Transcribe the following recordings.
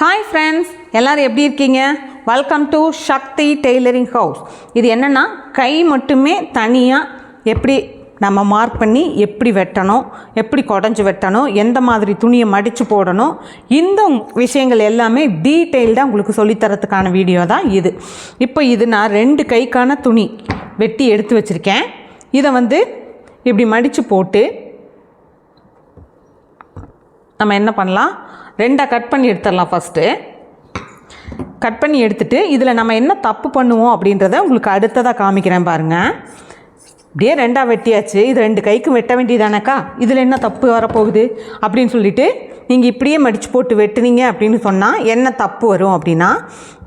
Hi friends எல்லோரும் எப்படி இருக்கீங்க? Welcome to Shakti tailoring house இது என்னென்னா கை மட்டுமே தனியாக எப்படி நம்ம மார்க் பண்ணி எப்படி வெட்டணும் எப்படி குடஞ்சி வெட்டணும் எந்த மாதிரி துணியை மடித்து போடணும் இந்த விஷயங்கள் எல்லாமே டீட்டெயில்டாக உங்களுக்கு சொல்லித்தரத்துக்கான வீடியோ தான் இது. இப்போ இது நான் ரெண்டு கைக்கான துணி வெட்டி எடுத்து வச்சுருக்கேன். இதை வந்து இப்படி மடித்து போட்டு நம்ம என்ன பண்ணலாம்? ரெண்டாக கட் பண்ணி எடுத்துடலாம் ஃபஸ்ட்டு கட் பண்ணி எடுத்துட்டு இதில் நம்ம என்ன தப்பு பண்ணுவோம் அப்படின்றத உங்களுக்கு அடுத்ததாக காமிக்கிறேன் பாருங்கள் இப்படியே ரெண்டாக வெட்டியாச்சு. இது ரெண்டு கைக்கும் வெட்ட வேண்டியதானக்கா? இதில் என்ன தப்பு வரப்போகுது? அப்படின்னு சொல்லிட்டு நீங்கள் இப்படியே மடித்து போட்டு வெட்டுனீங்க அப்படின்னு சொன்னால் என்ன தப்பு வரும் அப்படின்னா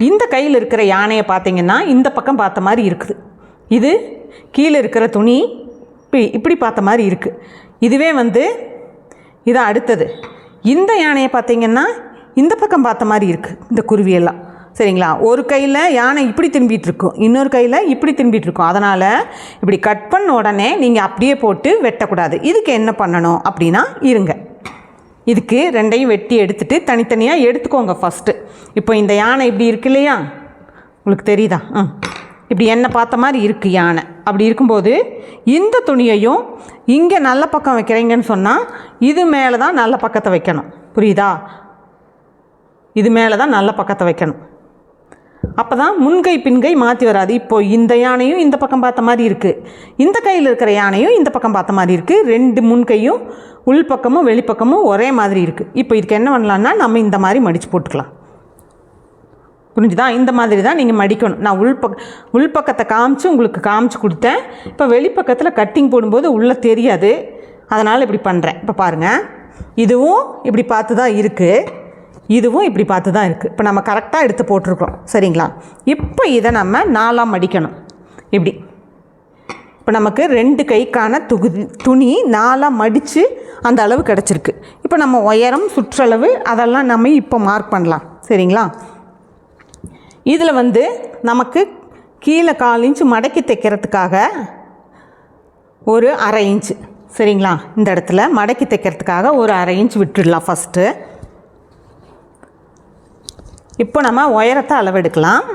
இந்த கையில் இருக்கிற யானையை பார்த்தீங்கன்னா இந்த பக்கம் பார்த்த மாதிரி இருக்குது. இது கீழே இருக்கிற துணி இப்படி இப்படி பார்த்த மாதிரி இருக்குது இதுவே வந்து இதான் அடுத்தது. இந்த யானையை பார்த்தீங்கன்னா இந்த பக்கம் பார்த்த மாதிரி இருக்குது இந்த குருவியெல்லாம். சரிங்களா? ஒரு கையில் யானை இப்படி திரும்பிகிட்ருக்கும் இன்னொரு கையில் இப்படி திரும்பிட்டுருக்கும் அதனால் இப்படி கட் பண்ண உடனே நீங்கள் அப்படியே போட்டு வெட்டக்கூடாது. இதுக்கு என்ன பண்ணணும் அப்படின்னா இருங்க. இதுக்கு ரெண்டையும் வெட்டி எடுத்துட்டு தனித்தனியாக எடுத்துக்கோங்க ஃபஸ்ட்டு இப்போ இந்த யானை இப்படி இருக்கு இல்லையா? உங்களுக்கு தெரியுதா? ம் இப்படி என்ன பார்த்த மாதிரி இருக்குது யானை. அப்படி இருக்கும்போது இந்த துணியையும் இங்கே நல்ல பக்கம் வைக்கிறீங்கன்னு சொன்னால் இது மேலே தான் நல்ல பக்கத்தை வைக்கணும். புரியுதா? இது மேலே தான் நல்ல பக்கத்தை வைக்கணும். அப்போ தான் முன்கை பின்கை மாற்றி வராது. இப்போ இந்த யானையும் இந்த பக்கம் பார்த்த மாதிரி இருக்குது இந்த கையில் இருக்கிற யானையும் இந்த பக்கம் பார்த்த மாதிரி இருக்குது ரெண்டு முன்கையும் உள் பக்கமும் வெளிப்பக்கமும் ஒரே மாதிரி இருக்குது இப்போ இதுக்கு என்ன பண்ணலான்னா நம்ம இந்த மாதிரி மடித்து போட்டுக்கலாம். புரிஞ்சுதா? இந்த மாதிரி தான் நீங்கள் மடிக்கணும். நான் உள்பக் உள்பக்கத்தை காமிச்சு உங்களுக்கு காமிச்சு கொடுத்தேன். இப்போ வெளிப்பக்கத்தில் கட்டிங் போடும்போது உள்ளே தெரியாது. அதனால் இப்படி பண்ணுறேன் இப்போ பாருங்கள் இதுவும் இப்படி பார்த்து தான் இருக்குது இதுவும் இப்படி பார்த்து தான் இருக்குது இப்போ நம்ம கரெக்டாக எடுத்து போட்டிருக்கோம் சரிங்களா? இப்போ இதை நம்ம நாலாம் மடிக்கணும். இப்படி. இப்போ நமக்கு ரெண்டு கைக்கான துகுதி துணி நாலாக மடித்து அந்த அளவு கிடச்சிருக்கு. இப்போ நம்ம உயரம் சுற்றளவு அதெல்லாம் நம்ம இப்போ மார்க் பண்ணலாம். சரிங்களா? இதில் வந்து நமக்கு கீழே கால் இன்ச்சு மடக்கி தைக்கிறதுக்காக ஒரு அரை இன்ச்சு சரிங்களா? இந்த இடத்துல மடக்கி தைக்கிறதுக்காக ஒரு அரை இன்ச் விட்டுடலாம் ஃபஸ்ட்டு இப்போ நம்ம உயரத்தை அளவெடுக்கலாம்.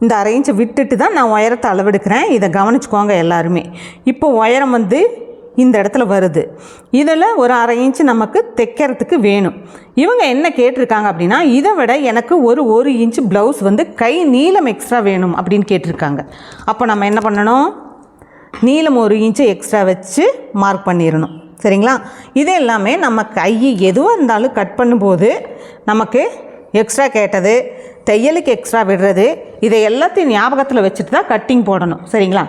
இந்த அரை இன்ச்சை விட்டுட்டு தான் நான் உயரத்தை அளவெடுக்கிறேன். இதை கவனிச்சுக்கோங்க எல்லாருமே. இப்போ உயரம் வந்து இந்த இடத்துல வருது. இதில் ஒரு அரை இன்ச்சு நமக்கு தைக்கிறதுக்கு வேணும். இவங்க என்ன கேட்டிருக்காங்க அப்படின்னா இதை விட எனக்கு ஒரு ஒரு இன்ச்சு ப்ளவுஸ் வந்து கை நீளம் எக்ஸ்ட்ரா வேணும் அப்படின்னு கேட்டிருக்காங்க. அப்போ நம்ம என்ன பண்ணணும்? நீளம் ஒரு இன்ச்சு எக்ஸ்ட்ரா வச்சு மார்க் பண்ணிடணும். சரிங்களா? இது எல்லாமே நம்ம கை எதுவாக இருந்தாலும் கட் பண்ணும்போது நமக்கு எக்ஸ்ட்ரா கேட்டது தையலுக்கு எக்ஸ்ட்ரா விடுறது இதை எல்லாத்தையும் ஞாபகத்தில் வச்சுட்டு தான் கட்டிங் போடணும். சரிங்களா?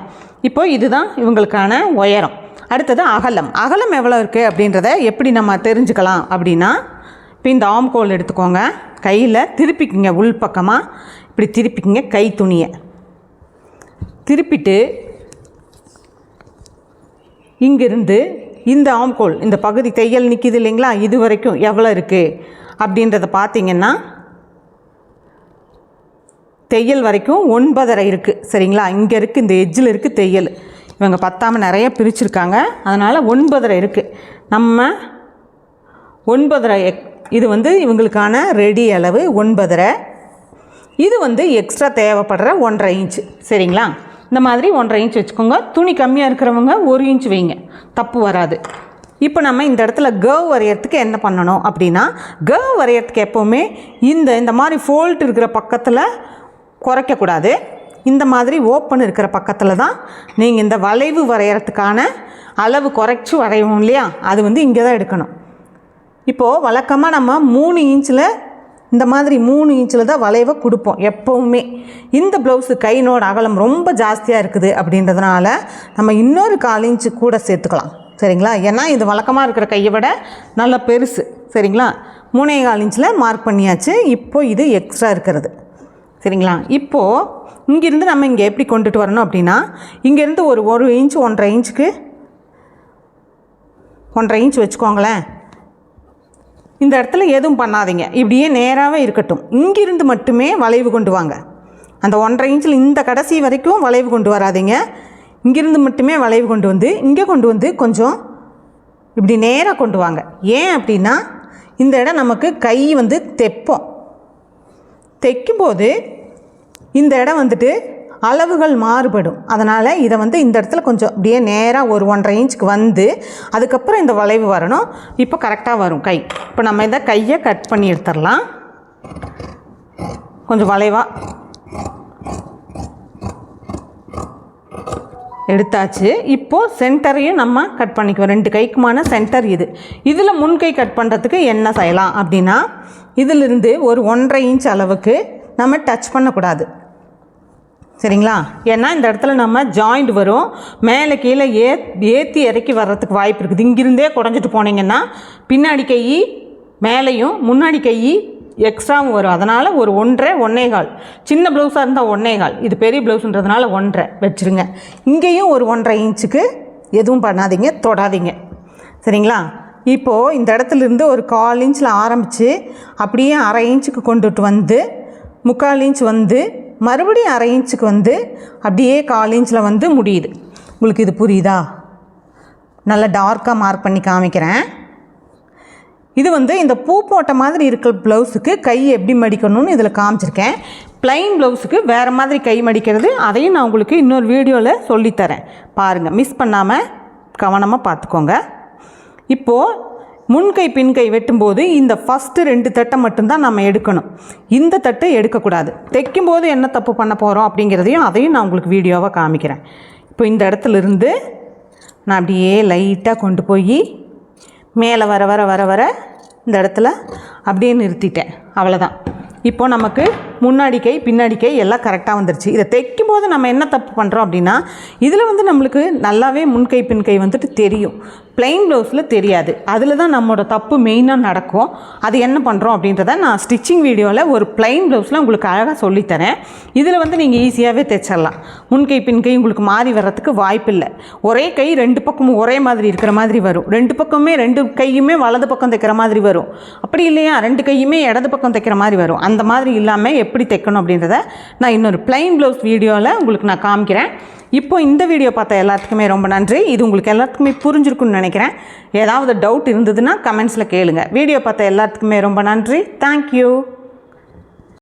இப்போது இதுதான் இவங்களுக்கான உயரம். அடுத்தது அகலம். அகலம் எவ்வளோ இருக்குது அப்படின்றத எப்படி நம்ம தெரிஞ்சுக்கலாம் அப்படின்னா இப்போ இந்த ஆம்கோல் எடுத்துக்கோங்க. கையில் திருப்பிக்கிங்க உள் பக்கமாக இப்படி திருப்பிக்கிங்க கை துணியை. திருப்பிட்டு இங்கிருந்து இந்த ஆம்கோல் இந்த பகுதி தையல் நிற்கிது இல்லைங்களா? இது வரைக்கும் எவ்வளோ இருக்குது அப்படின்றத பார்த்தீங்கன்னா தையல் வரைக்கும் ஒன்பதரை இருக்குது சரிங்களா? இங்கே இருக்குது இந்த எஜ்ஜில் இருக்குது தையல். இவங்க பத்தாமல் நிறைய பிரிச்சிருக்காங்க. அதனால் ஒன்பதரை இருக்குது நம்ம ஒன்பதரை எக் இது வந்து இவங்களுக்கான ரெடி அளவு ஒன்பதரை. இது வந்து எக்ஸ்ட்ரா தேவைப்படுற ஒன்றரை இன்ச்சு சரிங்களா? இந்த மாதிரி ஒன்றரை இன்ச் வச்சுக்கோங்க. துணி கம்மியாக இருக்கிறவங்க ஒரு இன்ச் வைங்க. தப்பு வராது. இப்போ நம்ம இந்த இடத்துல கேர்வ் வரையறதுக்கு என்ன பண்ணணும் அப்படின்னா கர்வ் வரையறதுக்கு எப்போவுமே இந்த இந்த மாதிரி ஃபோல்ட் இருக்கிற பக்கத்தில் குறைக்கக்கூடாது. இந்த மாதிரி ஓப்பன் இருக்கிற பக்கத்தில் தான் நீங்கள் இந்த வளைவு வரைகிறதுக்கான அளவு குறைச்சி வரைவோம் இல்லையா? அது வந்து இங்கே தான் எடுக்கணும். இப்போது வழக்கமாக நம்ம மூணு இன்ச்சில் இந்த மாதிரி மூணு இன்ச்சில் தான் வளைவை கொடுப்போம் எப்போவுமே. இந்த ப்ளவுஸு கையினோட அகலம் ரொம்ப ஜாஸ்தியாக இருக்குது அப்படின்றதுனால நம்ம இன்னொரு கால் இன்ச்சு கூட சேர்த்துக்கலாம். சரிங்களா? ஏன்னா இது வழக்கமாக இருக்கிற கையை விட நல்ல பெருசு. சரிங்களா? மூணே கால் இன்ச்சில் மார்க் பண்ணியாச்சு. இப்போ இது எக்ஸ்ட்ரா இருக்கிறது. சரிங்களா? இப்போது இங்கேருந்து நம்ம இங்கே எப்படி கொண்டுட்டு வரணும் அப்படின்னா இங்கேருந்து ஒரு ஒரு இன்ச் ஒன்றரை இன்ச்சுக்கு ஒன்றரை இன்ச் வச்சுக்கோங்களேன். இந்த இடத்துல எதுவும் பண்ணாதீங்க. இப்படியே நேராகவே இருக்கட்டும். இங்கிருந்து மட்டுமே வளைவு கொண்டு வாங்க. அந்த ஒன்றரை இன்ச்சில் இந்த கடைசி வரைக்கும் வளைவு கொண்டு வராதீங்க. இங்கிருந்து மட்டுமே வளைவு கொண்டு வந்து இங்கே கொண்டு வந்து கொஞ்சம் இப்படி நேராக கொண்டு வாங்க. ஏன் அப்படின்னா இந்த இடம் நமக்கு கை வந்து தைப்போம். தைக்கும்போது இந்த இடம் வந்துட்டு அளவுகள் மாறுபடும். அதனால் இதை வந்து இந்த இடத்துல கொஞ்சம் அப்படியே நேராக ஒரு ஒன்றரை இன்ச்சுக்கு வந்து அதுக்கப்புறம் இந்த வளைவு வரணும். இப்போ கரெக்டாக வரும் கை. இப்போ நம்ம இதை கையை கட் பண்ணி எடுத்துடலாம். கொஞ்சம் வளைவாக எடுத்தாச்சு. இப்போது சென்டரையும் நம்ம கட் பண்ணிக்குவோம். ரெண்டு கைக்குமான சென்டர் இது. இதில் முன்கை கட் பண்ணுறதுக்கு என்ன செய்யலாம் அப்படின்னா இதிலிருந்து ஒரு ஒன்றரை இன்ச் அளவுக்கு நம்ம டச் பண்ணக்கூடாது. சரிங்களா? ஏன்னா இந்த இடத்துல நம்ம ஜாயிண்ட் வரும். மேலே கீழே ஏ ஏற்றி இறக்கி வர்றதுக்கு வாய்ப்பு இருக்குது. இங்கிருந்தே குடஞ்சிட்டு போனீங்கன்னா பின்னாடி கை மேலேயும் முன்னாடி கை எக்ஸ்ட்ராவும் வரும். அதனால் ஒரு ஒன்றரை ஒன்றேகால் சின்ன ப்ளவுஸாக இருந்தால் ஒன்றேகால் இது பெரிய ப்ளவுஸுன்றதுனால ஒன்றரை வச்சுருங்க. இங்கேயும் ஒரு ஒன்றரை இன்ச்சுக்கு எதுவும் பண்ணாதீங்க. தொடாதீங்க. சரிங்களா? இப்போது இந்த இடத்துல இருந்து ஒரு கால் இன்ச்சில் ஆரம்பித்து அப்படியே அரை இன்ச்சுக்கு கொண்டுட்டு வந்து முக்கால் இன்ச் வந்து மறுபடியும் அரை இன்ச்சுக்கு வந்து அப்படியே கால் இன்ச்சில் வந்து முடியுது. உங்களுக்கு இது புரியுதா? நல்லா டார்க்காக மார்க் பண்ணி காமிக்கிறேன். இது வந்து இந்த பூ போட்ட மாதிரி இருக்கிற ப்ளவுஸுக்கு கை எப்படி மடிக்கணும்னு இதில் காமிச்சிருக்கேன். ப்ளைன் ப்ளவுஸுக்கு வேறு மாதிரி கை மடிக்கிறது அதையும் நான் உங்களுக்கு இன்னொரு வீடியோவில் சொல்லித்தரேன். பாருங்கள் மிஸ் பண்ணாமல் கவனமாக பார்த்துக்கோங்க. இப்போது முன்கை பின்கை வெட்டும்போது இந்த ஃபஸ்ட்டு ரெண்டு தட்டை மட்டும்தான் நம்ம எடுக்கணும். இந்த தட்டை எடுக்கக்கூடாது. தைக்கும்போது என்ன தப்பு பண்ண போகிறோம் அப்படிங்கிறதையும் அதையும் நான் உங்களுக்கு வீடியோவாக காமிக்கிறேன். இப்போ இந்த இடத்துல இருந்து நான் அப்படியே லைட்டாக கொண்டு போய் மேலே வர வர வர வர இந்த இடத்துல அப்படியே நிறுத்திட்டேன். அவ்வளோதான் இப்போ நமக்கு முன்னாடி கை பின்னாடி கை எல்லாம் கரெக்டாக வந்துருச்சு. இதை தைக்கும் போது நம்ம என்ன தப்பு பண்ணுறோம் அப்படின்னா இதில் வந்து நம்மளுக்கு நல்லாவே முன்கை பின்கை வந்துட்டு தெரியும். ப்ளைன் ப்ளவுஸில் தெரியாது. அதில் தான் நம்மளோட தப்பு மெயினாக நடக்கும். அது என்ன பண்ணுறோம் அப்படின்றத நான் ஸ்டிச்சிங் வீடியோவில் ஒரு ப்ளைன் ப்ளவுஸில் உங்களுக்கு அழகாக சொல்லித்தரேன். இதில் வந்து நீங்கள் ஈஸியாகவே தைச்சிடலாம் முன்கை பின்கை உங்களுக்கு மாறி வர்றதுக்கு வாய்ப்பு இல்லை. ஒரே கை ரெண்டு பக்கமும் ஒரே மாதிரி இருக்கிற மாதிரி வரும். ரெண்டு பக்கமே ரெண்டு கையுமே வலது பக்கம் தைக்கிற மாதிரி வரும். அப்படி இல்லையா? ரெண்டு கையுமே இடது பக்கம் தைக்கிற மாதிரி வரும். அந்த மாதிரி இல்லாமல் எப்படி தைக்கணும் அப்படின்றத நான் இன்னொரு ப்ளைன் ப்ளவுஸ் வீடியோவில் உங்களுக்கு நான் காமிக்கிறேன். இப்போ இந்த வீடியோ பார்த்த எல்லாத்துக்குமே ரொம்ப நன்றி. இது உங்களுக்கு எல்லாத்துக்குமே புரிஞ்சிருக்குன்னு நினைக்கிறேன். ஏதாவது டவுட் இருந்ததுன்னா கமெண்ட்ஸில் கேளுங்கள் வீடியோ பார்த்த எல்லாத்துக்குமே ரொம்ப நன்றி. தேங்க்யூ